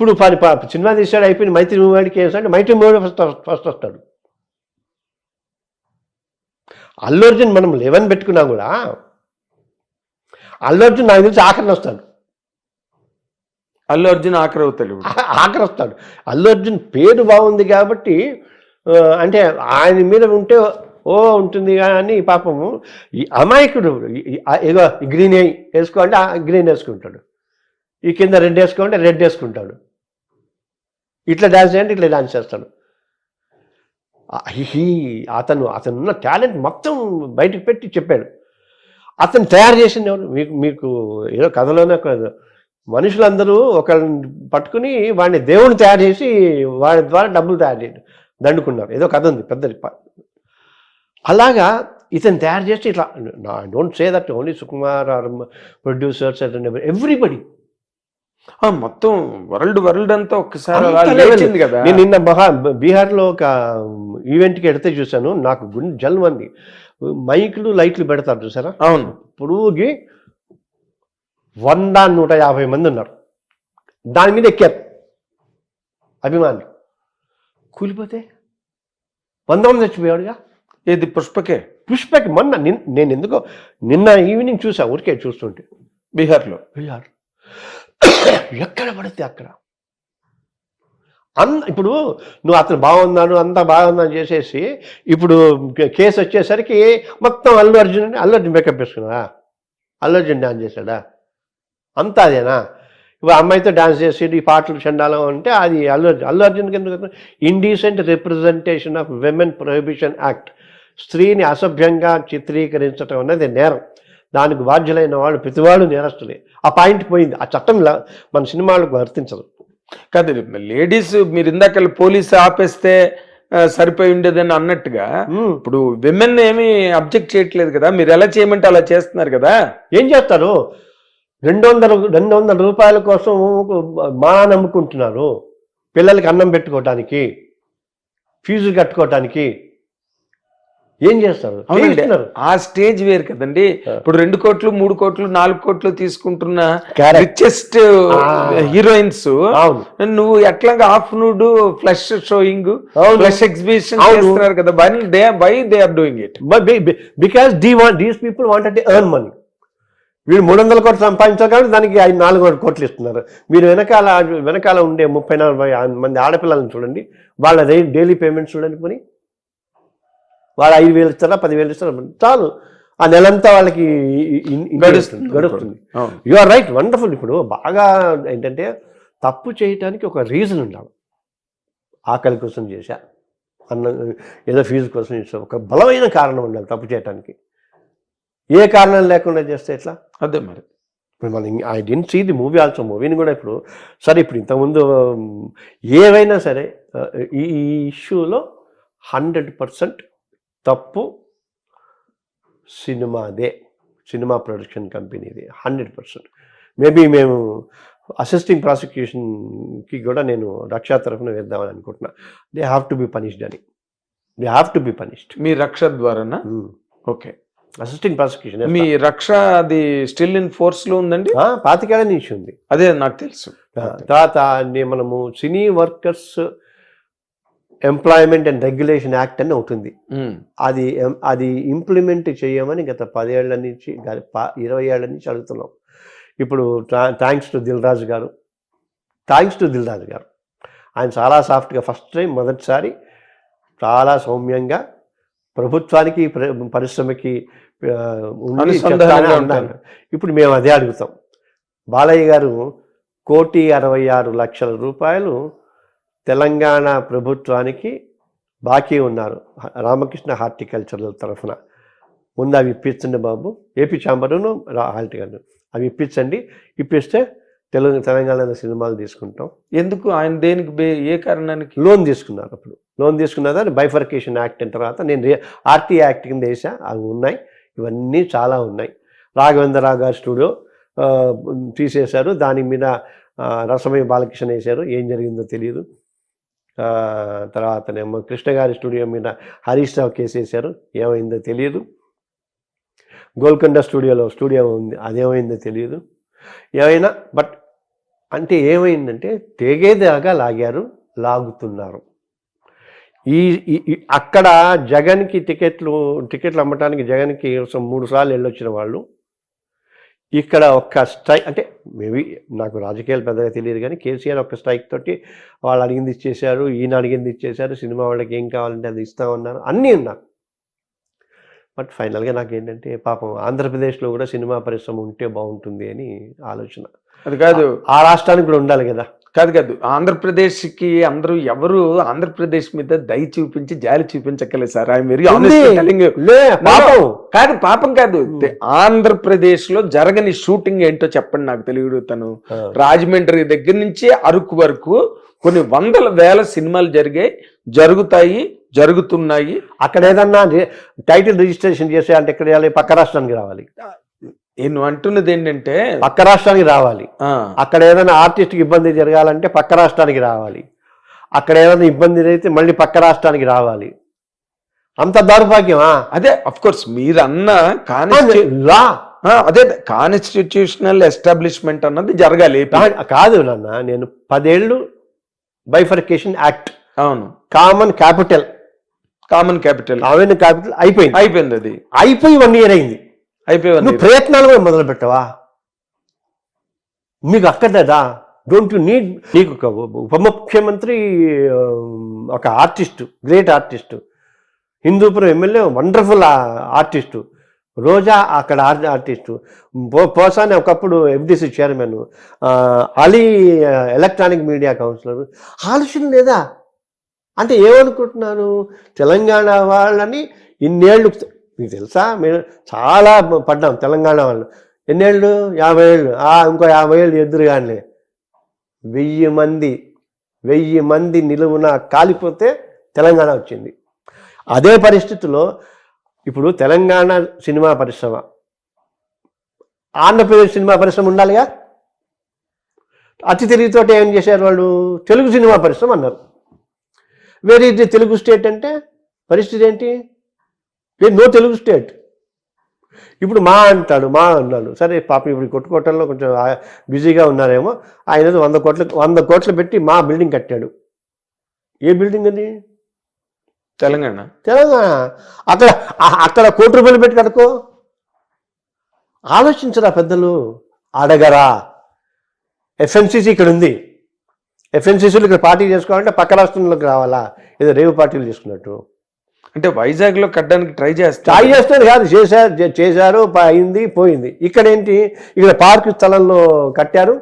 ఇప్పుడు పని సినిమా తీసాడు అయిపోయింది. మైత్రి మూవీ వాడికి వేసాడు మైత్రి మూవీ ఫస్ట్ ఫస్ట్ వస్తాడు. అల్లు అర్జున్ మనం లెవెన్ పెట్టుకున్నా కూడా అల్లు అర్జున్ నాకు తెలిసి ఆఖరిని వస్తాడు. అల్లు అర్జున్ ఆఖరి అవుతాడు. ఆఖరి వస్తాడు. అల్లు అర్జున్ పేరు బాగుంది కాబట్టి అంటే ఆయన మీద ఉంటే ఓ ఉంటుంది కానీ పాపము ఈ అమాయకుడు ఏదో గ్రీన్ వేసుకో అంటే గ్రీన్ వేసుకుంటాడు. ఈ కింద రెడ్ వేసుకో అంటే రెడ్ వేసుకుంటాడు. ఇట్లా డాన్స్ చేయండి ఇట్లా డాన్స్ చేస్తాడు. హీ అతను అతనున్న టాలెంట్ మొత్తం బయటకు పెట్టి చెప్పాడు. అతను తయారు చేసింది ఎవరు? మీకు మీకు ఏదో కథలోనే కాదు మనుషులందరూ ఒకరిని పట్టుకుని వాడిని దేవుని తయారు చేసి వాడి ద్వారా డబ్బులు తయారు చేయడం దండుకున్నారు. ఏదో కథ ఉంది పెద్దది. అలాగా ఇతను తయారు చేసి ఇట్లా don't say that only Sukumar are producers everybody మొత్తం వరల్డ్ వరల్డ్ అంతా ఒక్కసారి కదా. నేను నిన్న మహా బీహార్లో ఒక ఈవెంట్కి ఎడితే చూశాను. నాకు గుండె జల్మంది. మైకులు లైట్లు పెడతారు చూసారా? అవును. పొడుగుకి వంద నూట యాభై మంది ఉన్నారు. దాని మీద ఎక్కారు. అభిమానులు. కూలిపోతే వంద మంది చచ్చిపోయాడుగా ఏది పుష్పకే? పుష్పకి మొన్న నిన్- నేను ఎందుకో నిన్న ఈవినింగ్ చూసా ఊరికే చూస్తుంటే. బీహార్లో. బీహార్. ఎక్కడ పడితే అక్కడ. అన్ ఇప్పుడు నువ్వు అతను బాగున్నాడు అంతా బాగున్నాను చేసేసి ఇప్పుడు కేసు వచ్చేసరికి మొత్తం అల్లు అర్జున్ అని అల్లు అర్జున్ మేకప్ వేసుకున్నా అల్లు అర్జున్ డాన్స్ చేశాడా? అంతా అదేనా? ఇప్పుడు అమ్మాయితో డాన్స్ చేసి ఈ పాటలు చండాలం అంటే అది అల్లు అర్జున్ అల్లు అర్జున్కి ఎందుకు indecent representation of women prohibition act స్త్రీని అసభ్యంగా చిత్రీకరించడం అనేది నేరం. దానికి బాధ్యులైన వాళ్ళు ప్రతివాడు నేరస్తులే. ఆ పాయింట్ పోయింది. ఆ చట్టం మన సినిమాలకు వర్తించదు. కాదు లేడీస్ మీరు ఇందాక పోలీస్ ఆపేస్తే సరిపోయి ఉండేదని అన్నట్టుగా. ఇప్పుడు విమెన్ ఏమి అబ్జెక్ట్ చేయట్లేదు కదా. మీరు ఎలా చేయమంటే అలా చేస్తున్నారు కదా. ఏం చేస్తారు? రెండు వందల రెండు వందల రూపాయల కోసం మా నమ్ముకుంటున్నారు. పిల్లలకి అన్నం పెట్టుకోవటానికి ఫీజు కట్టుకోవటానికి ఏం చేస్తారు. ఆ స్టేజ్ వేరు కదండి. ఇప్పుడు రెండు కోట్లు మూడు కోట్లు నాలుగు కోట్లు తీసుకుంటున్న. రిచెస్ట్. హీరోయిన్స్ అవును నువ్వు ఎట్లాగా half nude flesh showing. Flesh exhibition. చేస్తున్నారు కదా by they by they are doing it because they want these people wanted to earn money వీళ్ళు మూడు వందల కోట్లు సంపాదించారు కాబట్టి దానికి ఐదు నాలుగు వందల కోట్లు ఇస్తున్నారు మీరు వెనకాల వెనకాల ఉండే ముప్పై నలభై మంది ఆడపిల్లలను చూడండి వాళ్ళ డైలీ పేమెంట్స్ చూడండి పోనీ వాళ్ళు ఐదు వేలు ఇస్తారా పదివేలు ఇస్తారా చాలు. ఆ నెలంతా వాళ్ళకి గడుస్తుంది. గడుస్తుంది. యు ఆర్ రైట్ వండర్ఫుల్ ఇప్పుడు బాగా ఏంటంటే తప్పు చేయటానికి ఒక రీజన్ ఉండాలి. ఆకలి కోసం చేశా అన్న ఏదో ఫీజు కోసం చేసా ఒక బలమైన కారణం ఉండాలి తప్పు చేయటానికి. ఏ కారణం లేకుండా చేస్తే ఎట్లా? అదే మరి. ఇప్పుడు మనం I didn't see the movie also మూవీని కూడా ఇప్పుడు సరే ఇప్పుడు ఇంతకుముందు ఏవైనా సరే ఈ ఇష్యూలో హండ్రెడ్ పర్సెంట్ తప్పు సినిమాదే సినిమా ప్రొడక్షన్ కంపెనీది హండ్రెడ్ పర్సెంట్. మేబీ మేము అసిస్టింగ్ ప్రాసిక్యూషన్కి కూడా నేను రక్షా తరఫున వేద్దామని అనుకుంటున్నా. They have to be punished అని. They have to be punished మీ రక్ష ద్వారానా? ఓకే. అసిస్టింగ్ ప్రాసిక్యూషన్ మీ రక్ష అది స్టిల్ ఇన్ ఫోర్స్లో ఉందండి? పాతికేళ్ళ నుంచి ఉంది. అదే నాకు తెలుసు. తర్వాత మనము cine workers employment and regulation act అని ఉమ్. అది అది ఇంప్లిమెంట్ చేయమని గత పదేళ్ళ నుంచి ఇరవై ఏళ్ళ నుంచి అడుగుతున్నాం ఇప్పుడు థ్యాంక్స్ టు దిల్ రాజు గారు థ్యాంక్స్ టు దిల్ రాజు గారు ఆయన చాలా సాఫ్ట్గా ఫస్ట్ టైం మొదటిసారి చాలా సౌమ్యంగా ప్రభుత్వానికి ప్ర- పరిశ్రమకి. ఉన్నారు. ఇప్పుడు మేము అదే అడుగుతాం బాలయ్య గారు కోటి అరవై ఆరు లక్షల రూపాయలు తెలంగాణ ప్రభుత్వానికి బాకీ ఉన్నారు. రామకృష్ణ హార్టికల్చర్ తరఫున. ముందు అవి ఇప్పించండి బాబు. ఏపీ చాంబరును హార్టికల్చర్ అవి ఇప్పించండి. ఇప్పిస్తే తెలుగు తెలంగాణలో సినిమాలు తీసుకుంటాం. ఎందుకు? ఆయన దేనికి ఏ కారణానికి? లోన్ తీసుకున్నారు అప్పుడు. లోన్ తీసుకున్న తర్వాత బైఫర్కేషన్ యాక్ట్ అయిన తర్వాత నేను ఆర్టీ యాక్ట్ కింద వేసా అవి ఉన్నాయి. ఇవన్నీ చాలా ఉన్నాయి. రాఘవేంద్రరావు గారి స్టూడియో తీసేశారు. దాని మీద రసమయ బాలకృష్ణ వేశారు. ఏం జరిగిందో తెలియదు. తర్వాతనేమో కృష్ణ గారి స్టూడియో మీద హరీష్ రావు కేసేశారు ఏమైందో తెలియదు. గోల్కొండ స్టూడియోలో స్టూడియో ఉంది. అదేమైందో తెలియదు. ఏమైనా బట్ అంటే ఏమైందంటే తెగేదాకా లాగారు లాగుతున్నారు. ఈ అక్కడ జగన్కి టికెట్లు టికెట్లు అమ్మటానికి జగన్కి మూడు సార్లు వెళ్ళొచ్చిన వాళ్ళు ఇక్కడ ఒక్క స్ట్రైక్ అంటే మేబీ నాకు రాజకీయాలు పెద్దగా తెలియదు కానీ కేసీఆర్ ఒక్క స్ట్రైక్ తోటి వాళ్ళు అడిగింది ఇచ్చేశారు ఈయన అడిగింది ఇచ్చేశారు సినిమా వాళ్ళకి ఏం కావాలంటే అది ఇస్తామన్నారు అన్నీ ఉన్నారు. బట్ ఫైనల్గా నాకు ఏంటంటే పాపం ఆంధ్రప్రదేశ్లో కూడా సినిమా పరిశ్రమ ఉంటే బాగుంటుంది అని ఆలోచన. అది కాదు. ఆ రాష్ట్రానికి కూడా ఉండాలి కదా. కాదు కాదు ఆంధ్రప్రదేశ్కి అందరూ ఎవరు ఆంధ్రప్రదేశ్ మీద దయ చూపించి జాలి చూపించక్కలేదు సార్. వెరీ లే పాపం. కాదు పాపం కాదు. ఆంధ్రప్రదేశ్లో జరగని షూటింగ్ ఏంటో చెప్పండి నాకు తెలియడుతాను రాజమండ్రి దగ్గర నుంచి అరకు వరకు కొన్ని వందల వేల సినిమాలు జరిగాయి జరుగుతాయి జరుగుతున్నాయి. అక్కడ ఏదన్నా టైటిల్ రిజిస్ట్రేషన్ చేసేయాలంటే ఎక్కడ చేయాలి? పక్క రాష్ట్రానికి రావాలి. నేను అంటున్నది ఏంటంటే పక్క రాష్ట్రానికి రావాలి. అక్కడ ఏదైనా ఆర్టిస్ట్కి ఇబ్బంది జరగాలంటే పక్క రాష్ట్రానికి రావాలి. అక్కడ ఏదైనా ఇబ్బంది అయితే మళ్ళీ పక్క రాష్ట్రానికి రావాలి. అంత దౌర్భాగ్యమా? అదే అఫ్ కోర్స్ మీరు అన్న కాన్స్టి లా. అదే కాన్స్టిట్యూషనల్ ఎస్టాబ్లిష్మెంట్ అన్నది జరగాలి. కాదు నాన్న నేను పదేళ్ళు బైఫర్కేషన్ యాక్ట్ అవును. Common capital common capital common capital అయిపోయింది. అయిపోయింది అది. అయిపోయి వన్ ఇయర్ అయింది. అయిపోయింది. నువ్వు ప్రయత్నాలు కూడా మొదలు పెట్టవా మీకు అక్కర్లేదా? డోంట్ యు నీడ్ నీకు ఒక ఉప ముఖ్యమంత్రి ఒక artist great artist Hindupuram MLA wonderful artist Roja అక్కడ ఆర్- ఆర్టిస్టు పో పోసాని ఒకప్పుడు FDC chairman Ali electronic media councillor ఆలోచన లేదా? అంటే ఏమనుకుంటున్నారు? తెలంగాణ వాళ్ళని ఇన్నేళ్ళు మీకు తెలుసా? మేము చాలా పడ్డాం తెలంగాణ వాళ్ళు. ఎన్నేళ్ళు? యాభై ఏళ్ళు. ఇంకో యాభై ఏళ్ళు ఎదురుగానే వెయ్యి మంది వెయ్యి మంది నిలువున కాలిపోతే తెలంగాణ వచ్చింది. అదే పరిస్థితిలో ఇప్పుడు తెలంగాణ సినిమా పరిశ్రమ. ఆంధ్రప్రదేశ్ సినిమా పరిశ్రమ ఉండాలిగా? అతి తెలివితోటి ఏం చేశారు వాళ్ళు? తెలుగు సినిమా పరిశ్రమ అన్నారు. వేరే తెలుగు స్టేట్ అంటే పరిస్థితి ఏంటి? ఏ నో తెలుగు స్టేట్. ఇప్పుడు మా అంటాడు మా అన్నాడు సరే పాప ఇప్పుడు కొట్టుకోవటంలో కొంచెం బిజీగా ఉన్నారేమో ఆయన వంద కోట్ల వంద కోట్లు పెట్టి మా బిల్డింగ్ కట్టాడు. ఏ బిల్డింగ్ అది? తెలంగాణ. తెలంగాణ. అక్కడ అక్కడ కోటి రూపాయలు పెట్టి కట్టుకో ఆలోచించరా పెద్దలు అడగరా. ఎఫ్ఎన్సీసీ ఇక్కడ ఉంది. ఎఫ్ఎన్సీసీలు ఇక్కడ పార్టీ చేసుకోవాలంటే పక్క రాష్ట్రంలోకి రావాలా? ఏదో రేవు పార్టీలు చేసుకున్నట్టు. అంటే వైజాగ్లో కట్టడానికి ట్రై చేస్తా ట్రై చేస్తారు కాదు చేశారు చేశారు అయింది పోయింది. ఇక్కడ ఏంటి ఇక్కడ పార్క్ స్థలంలో కట్టారు.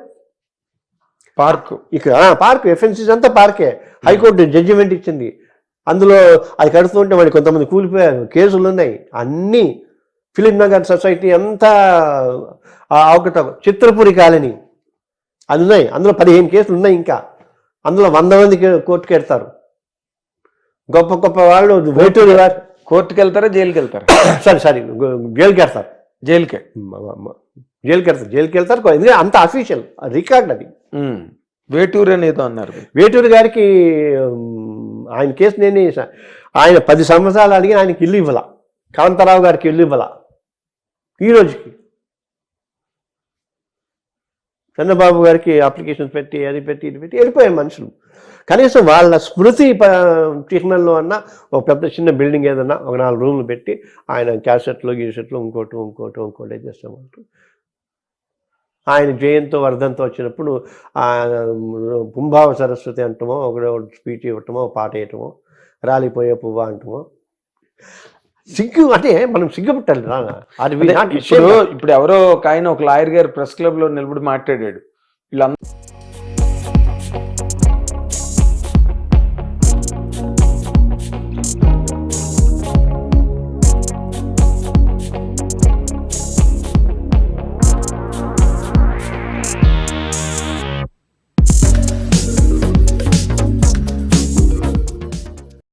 పార్క్. ఇక్కడ పార్క్ ఎఫ్ఎన్సీస్ అంతా పార్కే. హైకోర్టు జడ్జిమెంట్ ఇచ్చింది. అందులో అది కడుతుంటే మరి కొంతమంది కూలిపోయారు. కేసులు ఉన్నాయి. అన్నీ ఫిలిం నగర్ సొసైటీ అంతా ఒకట చిత్రపురి కాలనీ. అది ఉన్నాయి. అందులో పదిహేను కేసులు ఉన్నాయి ఇంకా. అందులో వంద మంది కే- కోర్టుకు వెళ్తారు గొప్ప గొప్ప వాళ్ళు వేటూరు గారు కోర్టుకి వెళ్తారా. జైలుకి వెళ్తారా సరే సరే జైలుకి. వెళ్తారు జైలుకే జైలుకి వెళ్తారు జైలుకి వెళ్తారు ఎందుకంటే అంత అఫీషియల్ రికార్డ్ అది. వేటూరు అనేదో అన్నారు. వేటూరు గారికి ఆయన కేసు నేను ఆయన పది సంవత్సరాలు అడిగి ఆయనకి ఇల్లు ఇవ్వాల. కాంతారావు గారికి ఇల్లు ఇవ్వాల. ఈ రోజుకి. చంద్రబాబు గారికి అప్లికేషన్ పెట్టి అది పెట్టి ఇది పెట్టి వెళ్ళిపోయాయి మనుషులు. కనీసం వాళ్ళ స్మృతి చిహ్నంలో అన్న ఒక పెద్ద చిన్న బిల్డింగ్ ఏదన్నా ఒక నాలుగు రూమ్లు పెట్టి ఆయన క్యాసెట్లు గీసెట్లు ఇంకోటి ఇంకోటి ఇంకోటి చేస్తామంటూ ఆయన జయంతో వర్ధంతో వచ్చినప్పుడు పుంభావ సరస్వతి అంటమో ఒకడో స్పీచ్ ఇవ్వటమో పాట వేయటమో రాలిపోయే పువ్వ అంటమో. సిగ్గు అంటే మనం సిగ్గుపట్టాలి ఇప్పుడు. ఇప్పుడు ఎవరో ఒక ఆయన ఒక లాయర్ గారు ప్రెస్ క్లబ్లో నిలబడి మాట్లాడాడు. వీళ్ళందరూ